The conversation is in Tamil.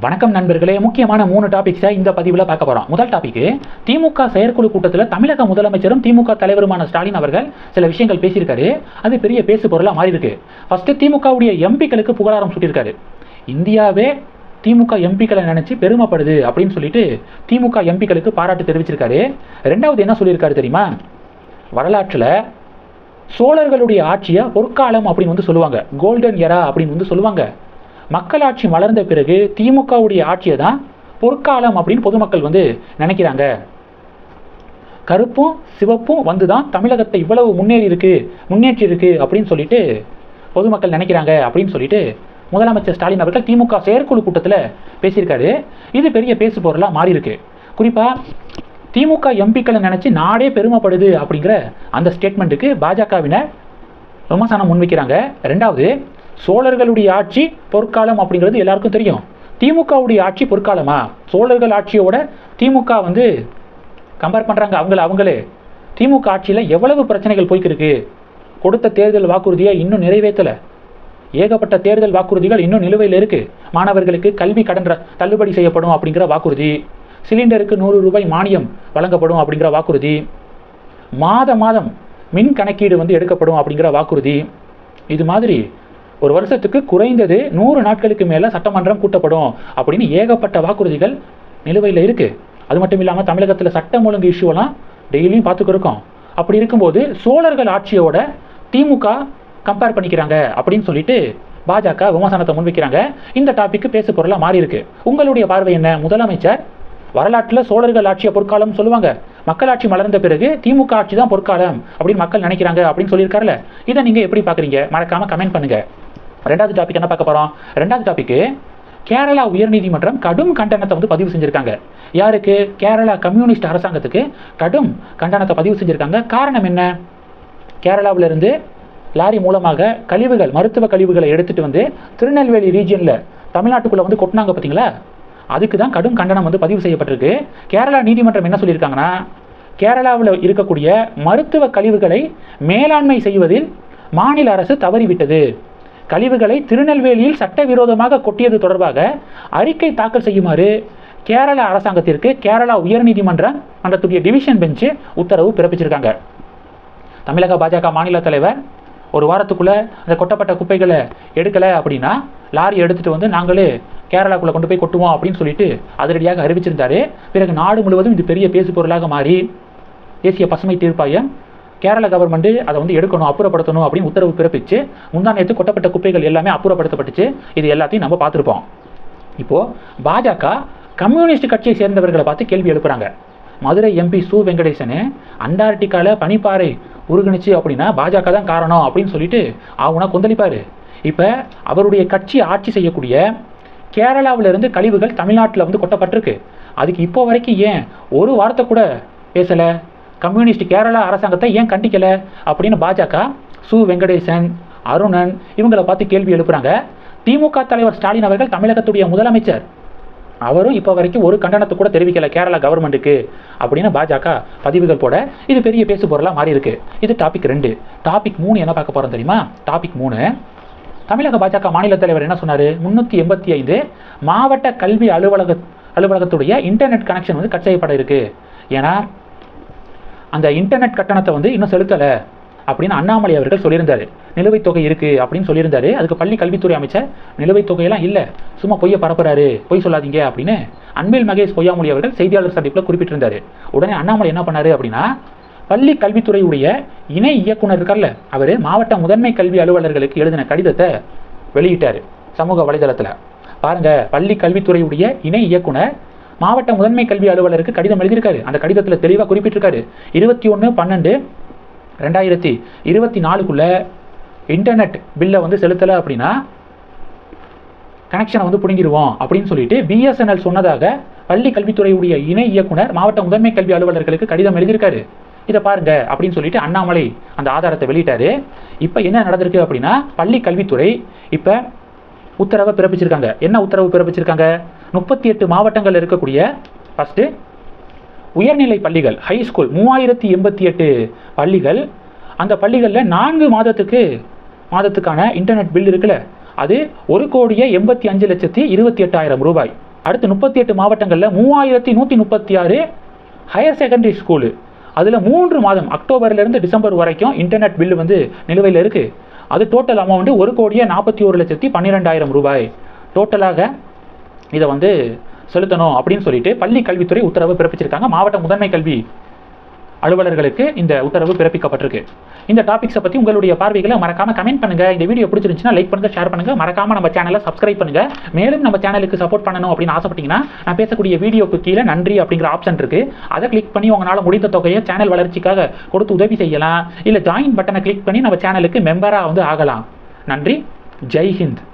வணக்கம் நண்பர்களே முக்கியமான மூணு டாபிக்ஸை இந்த பதிவில் பார்க்க போகிறோம் முதல் டாபிக் திமுக செயற்குழு கூட்டத்தில் தமிழக முதலமைச்சரும் திமுக தலைவருமான ஸ்டாலின் அவர்கள் சில விஷயங்கள் பேசியிருக்காரு. அது பெரிய பேசு பொருளாக மாறி இருக்கு. திமுகவுடைய எம்பிக்களுக்கு புகழாரம் சுட்டியிருக்காரு. இந்தியாவே திமுக எம்பிக்களை நினச்சி பெருமைப்படுது அப்படின்னு சொல்லிட்டு திமுக எம்பிக்களுக்கு பாராட்டு தெரிவிச்சிருக்காரு. ரெண்டாவது என்ன சொல்லியிருக்காரு தெரியுமா? வரலாற்றில் சோழர்களுடைய ஆட்சியை பொற்காலம் அப்படின்னு வந்து சொல்லுவாங்க. கோல்டன் எரா அப்படின்னு வந்து சொல்லுவாங்க. மக்களாட்சி மலர்ந்த பிறகு திமுகவுடைய ஆட்சியை தான் பொற்காலம் அப்படின்னு பொதுமக்கள் வந்து நினைக்கிறாங்க. கருப்பும் சிவப்பும் வந்து தான் தமிழகத்தை இவ்வளவு முன்னேறி இருக்கு முன்னேற்றி இருக்கு அப்படின்னு சொல்லிட்டு பொதுமக்கள் நினைக்கிறாங்க அப்படின்னு சொல்லிட்டு முதலமைச்சர் ஸ்டாலின் அவர்கள் திமுக செயற்குழு கூட்டத்தில் பேசியிருக்காரு. இது பெரிய பேசு பொருளாக மாறியிருக்கு குறிப்பாக திமுக எம்பிக்களை நினச்சி நாடே பெருமைப்படுது அப்படிங்கிற அந்த ஸ்டேட்மெண்ட்டுக்கு பாஜகவினர் விமர்சனம் முன்வைக்கிறாங்க. ரெண்டாவது சோழர்களுடைய ஆட்சி பொற்காலம் அப்படிங்கிறது எல்லாருக்கும் தெரியும். திமுகவுடைய ஆட்சி பொற்காலமா? சோழர்கள் ஆட்சியோட திமுக வந்து கம்பேர் பண்ணுறாங்க அவங்கள அவங்களே. திமுக ஆட்சியில் எவ்வளவு பிரச்சனைகள் போய்க்கிருக்கு? கொடுத்த தேர்தல் வாக்குறுதியை இன்னும் நிறைவேற்றலை. ஏகப்பட்ட தேர்தல் வாக்குறுதிகள் இன்னும் நிலுவையில் இருக்குது மாணவர்களுக்கு கல்வி கடன் தள்ளுபடி செய்யப்படும் அப்படிங்கிற வாக்குறுதி. சிலிண்டருக்கு நூறு ரூபாய் மானியம் வழங்கப்படும் அப்படிங்கிற வாக்குறுதி. மாத மாதம் மின் கணக்கீடு வந்து எடுக்கப்படும் அப்படிங்கிற வாக்குறுதி. இது மாதிரி ஒரு வருஷத்துக்கு குறைந்தது நூறு நாட்களுக்கு மேலே சட்டமன்றம் கூட்டப்படும் அப்படின்னு ஏகப்பட்ட வாக்குறுதிகள் நிலுவையில் இருக்கு. அது மட்டும் இல்லாமல் தமிழகத்தில் சட்டம் ஒழுங்கு இஷ்யூலாம் டெய்லியும் பார்த்துக்கிருக்கோம் அப்படி இருக்கும்போது சோழர்கள் ஆட்சியோட திமுக கம்பேர் பண்ணிக்கிறாங்க அப்படின்னு சொல்லிட்டு பாஜக விமர்சனத்தை முன்வைக்கிறாங்க. இந்த டாபிக் பேசு பொருளாக மாறி இருக்கு. உங்களுடைய பார்வை என்ன? முதலமைச்சர் வரலாற்றில் சோழர்கள் ஆட்சியை பொற்காலம் சொல்லுவாங்க. மக்களாட்சி மலர்ந்த பிறகு திமுக ஆட்சி தான் பொற்காலம் அப்படின்னு மக்கள் நினைக்கிறாங்க அப்படின்னு சொல்லியிருக்காருல்ல இதை நீங்கள் எப்படி பார்க்குறீங்க? மறக்காமல் கமெண்ட் பண்ணுங்கள் ரெண்டாவது டாபிக் என்ன பார்க்க போகிறோம் ரெண்டாவது டாபிக்கு கேரளா உயர்நீதிமன்றம் கடும் கண்டனத்தை வந்து பதிவு செஞ்சுருக்காங்க. யாருக்கு? கேரளா கம்யூனிஸ்ட் அரசாங்கத்துக்கு கடும் கண்டனத்தை பதிவு செஞ்சுருக்காங்க. காரணம் என்ன? கேரளாவிலிருந்து லாரி மூலமாக கழிவுகள் மருத்துவ கழிவுகளை எடுத்துகிட்டு வந்து திருநெல்வேலி ரீஜியனில் தமிழ்நாட்டுக்குள்ளே வந்து கொட்டினாங்க பார்த்தீங்களா அதுக்கு தான் கடும் கண்டனம் வந்து பதிவு செய்யப்பட்டிருக்கு. கேரளா நீதிமன்றம் என்ன சொல்லியிருக்காங்கன்னா கேரளாவில் இருக்கக்கூடிய மருத்துவ கழிவுகளை மேலாண்மை செய்வதில் மாநில அரசு தவறிவிட்டது. கழிவுகளை திருநெல்வேலியில் சட்டவிரோதமாக கொட்டியது தொடர்பாக அறிக்கை தாக்கல் செய்யுமாறு கேரளா அரசாங்கத்திற்கு கேரளா உயர்நீதிமன்றம் மன்றத்துடைய டிவிஷன் பெஞ்சு உத்தரவு பிறப்பிச்சிருக்காங்க. தமிழக பாஜக மாநில தலைவர் ஒரு வாரத்துக்குள்ளே அந்த கொட்டப்பட்ட குப்பைகளை எடுக்கலை அப்படின்னா லாரி எடுத்துகிட்டு வந்து நாங்களே கேரளாக்குள்ளே கொண்டு போய் கொட்டுவோம் அப்படின்னு சொல்லிட்டு அதிரடியாக அறிவிச்சிருந்தாரு. பிறகு நாடு முழுவதும் இது பெரிய பேசு பொருளாக மாறி தேசிய பசுமை தீர்ப்பாயம் கேரள கவர்மெண்ட் அதை வந்து எடுக்கணும் அப்புறப்படுத்தணும் அப்படின்னு உத்தரவு பிறப்பிச்சு முந்தான நேற்று கொட்டப்பட்ட குப்பைகள் எல்லாமே அப்புறப்படுத்தப்பட்டுச்சு. இது எல்லாத்தையும் நம்ம பார்த்துருப்போம். இப்போது பாஜக கம்யூனிஸ்ட் கட்சியை சேர்ந்தவர்களை பார்த்து கேள்வி எழுப்புறாங்க. மதுரை எம்பி சு வெங்கடேசனு அண்டார்டிகால பனிப்பாறை உருகுனுச்சு அப்படின்னா பாஜக தான் காரணம் அப்படின்னு சொல்லிட்டு அவனா கொந்தளிப்பார். இப்போ அவருடைய கட்சி ஆட்சி செய்யக்கூடிய கேரளாவிலிருந்து கழிவுகள் தமிழ்நாட்டில் வந்து கொட்டப்பட்டிருக்கு. அதுக்கு இப்போ வரைக்கும் ஏன் ஒரு வார்த்தை கூட பேசலை? கம்யூனிஸ்ட் கேரளா அரசாங்கத்தை ஏன் கண்டிக்கல? அப்படின்னு பாஜக சு. வெங்கடேசன் அருணன் இவங்களை பார்த்து கேள்வி எழுப்புறாங்க. திமுக தலைவர் ஸ்டாலின் அவர்கள் தமிழகத்துடைய முதலமைச்சர். அவரும் இப்போ வரைக்கும் ஒரு கண்டனத்தை கூட தெரிவிக்கல கேரளா கவர்மெண்ட்டுக்கு. அப்படின்னு பாஜக பதிவுகள் போட இது பெரிய பேசு பொருளாக மாறி இருக்கு. இது டாபிக் ரெண்டு. டாபிக் மூணு என்ன பார்க்க போகிறோம் தெரியுமா? டாபிக் மூணு. தமிழக பாஜக மாநில தலைவர் என்ன சொன்னார்? முந்நூற்றி எண்பத்தி ஐந்து மாவட்ட கல்வி அலுவலக அலுவலகத்துடைய இன்டர்நெட் கனெக்ஷன் வந்து கட் செய்யப்பட இருக்குது ஏன்னா அந்த இன்டர்நெட் கட்டணத்தை வந்து இன்னும் செலுத்தலை அப்படின்னு அண்ணாமலை அவர்கள் சொல்லியிருந்தார். நிலுவைத் தொகை இருக்குது அப்படின்னு சொல்லியிருந்தாரு. அதுக்கு பள்ளி கல்வித்துறை அமைச்சர் நிலுவைத் தொகையெல்லாம் இல்லை சும்மா பொய்யை பரப்புறாரு பொய் சொல்லாதீங்க அப்படின்னு அன்பில் மகேஷ் பொய்யாமொழி அவர்கள் செய்தியாளர் சந்திப்பில் குறிப்பிட்டிருந்தார். உடனே அண்ணாமலை என்ன பண்ணாரு அப்படின்னா பள்ளி கல்வித்துறையுடைய இணை இயக்குனர் இருக்கார்ல அவர் மாவட்ட முதன்மை கல்வி அலுவலர்களுக்கு எழுதின கடிதத்தை வெளியிட்டார் சமூக வலைதளத்தில். பாருங்க பள்ளி கல்வித்துறையுடைய இணை இயக்குனர் மாவட்ட முதன்மை கல்வி அலுவலருக்கு கடிதம் எழுதியிருக்காரு. அந்த கடிதத்தில் தெளிவாக குறிப்பிட்டிருக்காரு. இருபத்தி ஒன்று பன்னெண்டு ரெண்டாயிரத்தி இருபத்தி நாலுக்குள்ள இன்டர்நெட் பில்லை வந்து செலுத்தலை அப்படின்னா கனெக்ஷனை வந்து பிடுங்கிடுவோம் அப்படின்னு சொல்லிட்டு பிஎஸ்என்எல் சொன்னதாக பள்ளி கல்வித்துறையுடைய இணை இயக்குனர் மாவட்ட முதன்மை கல்வி அலுவலர்களுக்கு கடிதம் எழுதியிருக்காரு. இதை பாருங்க அப்படின்னு சொல்லிட்டு அண்ணாமலை அந்த ஆதாரத்தை வெளியிட்டாரு. இப்போ என்ன நடந்திருக்கு அப்படின்னா பள்ளி கல்வித்துறை இப்போ உத்தரவை பிறப்பிச்சிருக்காங்க. என்ன உத்தரவு பிறப்பிச்சிருக்காங்க? முப்பத்தி எட்டு மாவட்டங்கள் இருக்கக்கூடிய ஃபஸ்ட்டு உயர்நிலை பள்ளிகள் ஹை ஸ்கூல் மூவாயிரத்தி எண்பத்தி எட்டு பள்ளிகள். அந்த பள்ளிகளில் நான்கு மாதத்துக்கு மாதத்துக்கான இன்டர்நெட் பில் இருக்குல்ல அது ஒரு கோடியே எண்பத்தி அஞ்சு லட்சத்தி இருபத்தி எட்டாயிரம் ரூபாய். அடுத்து முப்பத்தி எட்டு மாவட்டங்களில் மூவாயிரத்தி நூற்றி முப்பத்தி ஆறு ஹையர் செகண்டரி ஸ்கூலு அதில் மூன்று மாதம் அக்டோபர்லேருந்து டிசம்பர் வரைக்கும் இன்டர்நெட் பில் வந்து நிலுவையில் இருக்குது அது டோட்டல் அமௌண்ட்டு ஒரு கோடியே நாற்பத்தி ஒரு லட்சத்தி பன்னிரெண்டாயிரம் ரூபாய். டோட்டலாக இதை வந்து செலுத்தணும் அப்படின்னு சொல்லிட்டு பள்ளி கல்வித்துறை உத்தரவு பிறப்பிச்சிருக்காங்க. மாவட்ட முதன்மை கல்வி அலுவலர்களுக்கு இந்த உத்தரவு பிறப்பிக்கப்பட்டிருக்கு. இந்த டாபிக்ஸை பற்றி உங்களுடைய பார்வைகளை மறக்காம கமெண்ட் பண்ணுங்க. இந்த வீடியோ பிடிச்சிருந்துச்சுன்னா லைக் பண்ணுங்க ஷேர் பண்ணுங்க. மறக்காம நம்ம சேனலை சப்ஸ்கிரைப் பண்ணுங்க. மேலும் நம்ம சேனலுக்கு சப்போர்ட் பண்ணணும் அப்படின்னு ஆசைப்பட்டீங்கன்னா நான் பேசக்கூடிய வீடியோக்கு கீழே நன்றி அப்படிங்கிற ஆப்ஷன் இருக்கு. அதை கிளிக் பண்ணி உங்களால் முடிந்த தொகையை சேனல் வளர்ச்சிக்காக கொடுத்து உதவி செய்யலாம். இல்லை ஜாயின் பட்டனை கிளிக் பண்ணி நம்ம சேனலுக்கு மெம்பராக வந்து ஆகலாம். நன்றி. ஜெய் ஹிந்த்.